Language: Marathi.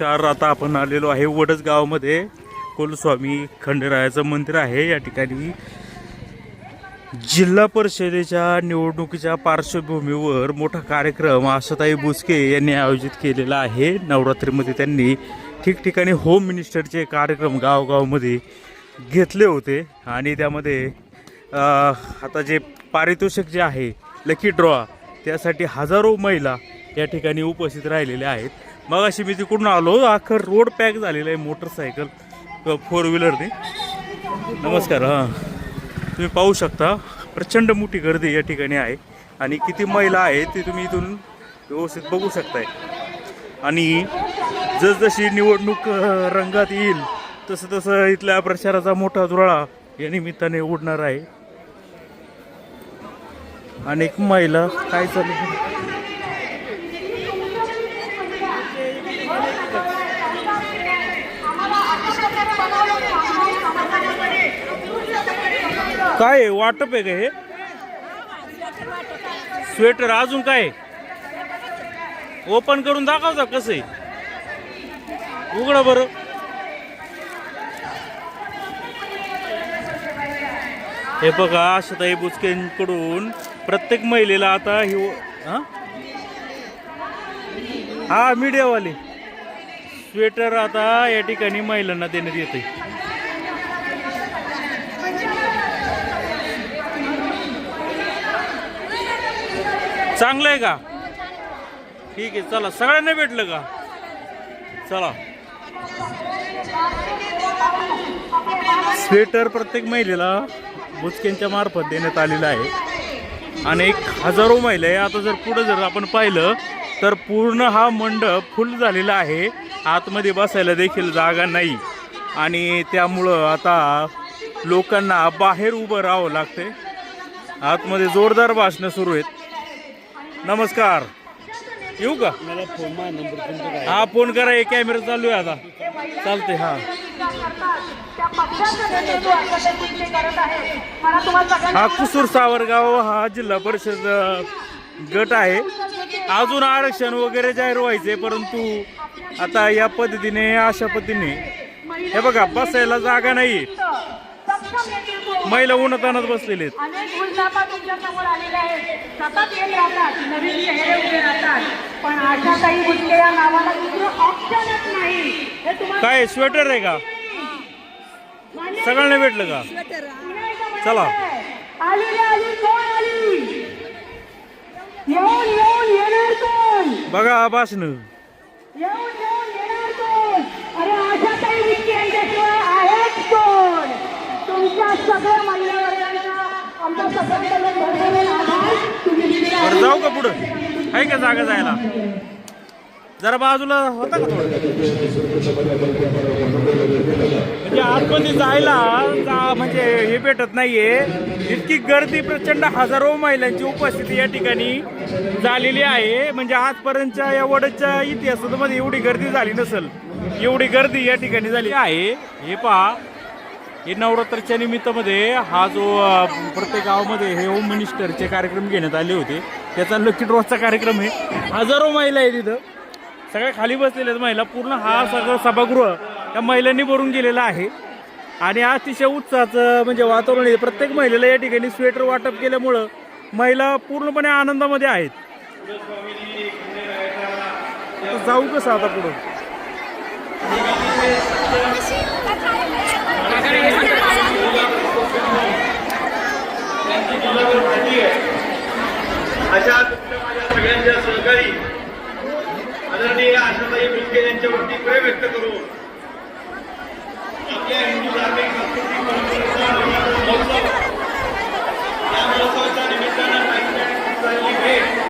तर आता आपण आलेलो आहे वडसगावमध्ये. कुलस्वामी खंडेरायाचं मंदिर आहे. या ठिकाणी जिल्हा परिषदेच्या निवडणुकीच्या पार्श्वभूमीवर मोठा कार्यक्रम आशाताई बुचके यांनी आयोजित केलेला आहे. नवरात्रीमध्ये त्यांनी ठिकठिकाणी होम मिनिस्टरचे कार्यक्रम गावगावमध्ये घेतले होते. आणि त्यामध्ये आता जे पारितोषिक जे आहे लकी ड्रॉ त्यासाठी हजारो महिला या ठिकाणी उपस्थित राहिलेल्या आहेत. मग अशी मी तिकडून आलो अख्खं रोड पॅक झालेला आहे मोटरसायकल फोर व्हीलरने नमस्कार हां. तुम्ही पाहू शकता प्रचंड मोठी गर्दी या ठिकाणी आहे. आणि किती महिला आहेत ते तुम्ही इथून व्यवस्थित बघू शकताय. आणि जसजशी निवडणूक रंगात येईल तसं तसं इथल्या प्रचाराचा मोठा दुराळा या निमित्ताने उडणार आहे. अनेक महिला काय चालू काय आहे? वाटप आहे का हे? स्वेटर अजून काय ओपन करून दाखवता कसं आहे? उघडा बरं. हे बघा आशाताई बुचकेंकडून प्रत्येक महिलेला आता ही हा? हा मीडियावाले. स्वेटर आता या ठिकाणी महिलांना देण्यात येते चांगलं आहे का? ठीक आहे चला. सगळ्यांना भेटलं का? चला. स्वेटर प्रत्येक महिलेला बुचकेंच्या मार्फत देण्यात आलेलं आहे. आणि एक हजारो महिला आहे. आता जर पुढं जर आपण पाहिलं तर पूर्ण हा मंडप फुल झालेला आहे. आतमध्ये बसायला देखील जागा नाही. आणि त्यामुळं आता लोकांना बाहेर उभं राहावं लागते आतमध्ये जोरदार भाषणं सुरू आहेत. नमस्कार. येऊ का? मला फोन माझा नंबर तुमचा काय हा फोन करा एक कॅमेरा चालू आहे आता. चालते हा. हा कुसूर सावरगाव हा जिल्हा परिषद अ, गट आहे. अजून आरक्षण वगैरे जाहीर व्हायचे परंतु आता या पद्धतीने अशा पद्धतीने हे बघा बसायला जागा नाही महिला उन्हातानात बसलेले आहेत. अनेक उलटापा तुमच्यासमोर आलेल्या आहेत. सतत येत राहतात. नवीन चेहरे उभे राहतात. पण आशाताई बुचके या नावाला दुसरं ऑप्शनच नाही. हे तुम्हाला काय स्वेटर आहे का? सगळ्यांना भेटलं का? चला. आहे. आली रे आली कोण आली? येऊन येऊन येणार कोण? बघा भाषण येऊन पुढं. आहे का जागा जायला? जरा बाजूला होता का थोडं? म्हणजे आतमध्ये जायला जा- म्हणजे हे भेटत नाहीये. इतकी गर्दी प्रचंड हजारो महिलांची उपस्थिती या ठिकाणी झालेली आहे. म्हणजे आजपर्यंतच्या या वडच्या इतिहासामध्ये एवढी गर्दी झाली नसेल एवढी गर्दी या ठिकाणी झाली आहे. हे पहा हे नवरात्राच्या निमित्तामध्ये हा जो प्रत्येक गावामध्ये हे होम मिनिस्टरचे कार्यक्रम घेण्यात आले होते. त्याचा लकी ड्रॉचा कार्यक्रम आहे. हजारो महिला आहे तिथं सगळ्या खाली बसलेल्या आहेत महिला. पूर्ण हा सगळं सभागृह त्या महिलांनी भरून गेलेला आहे. आणि अतिशय उत्साहाचं म्हणजे वातावरण आहे. प्रत्येक महिलेला या ठिकाणी स्वेटर वाटप केल्यामुळं महिला पूर्णपणे आनंदामध्ये आहेत. जाऊ कसं आता पुढं? अशा माझ्या सगळ्यांच्या सहकारी आदरणीय आशाताई बुचके यांच्यावरती प्रेम व्यक्त करून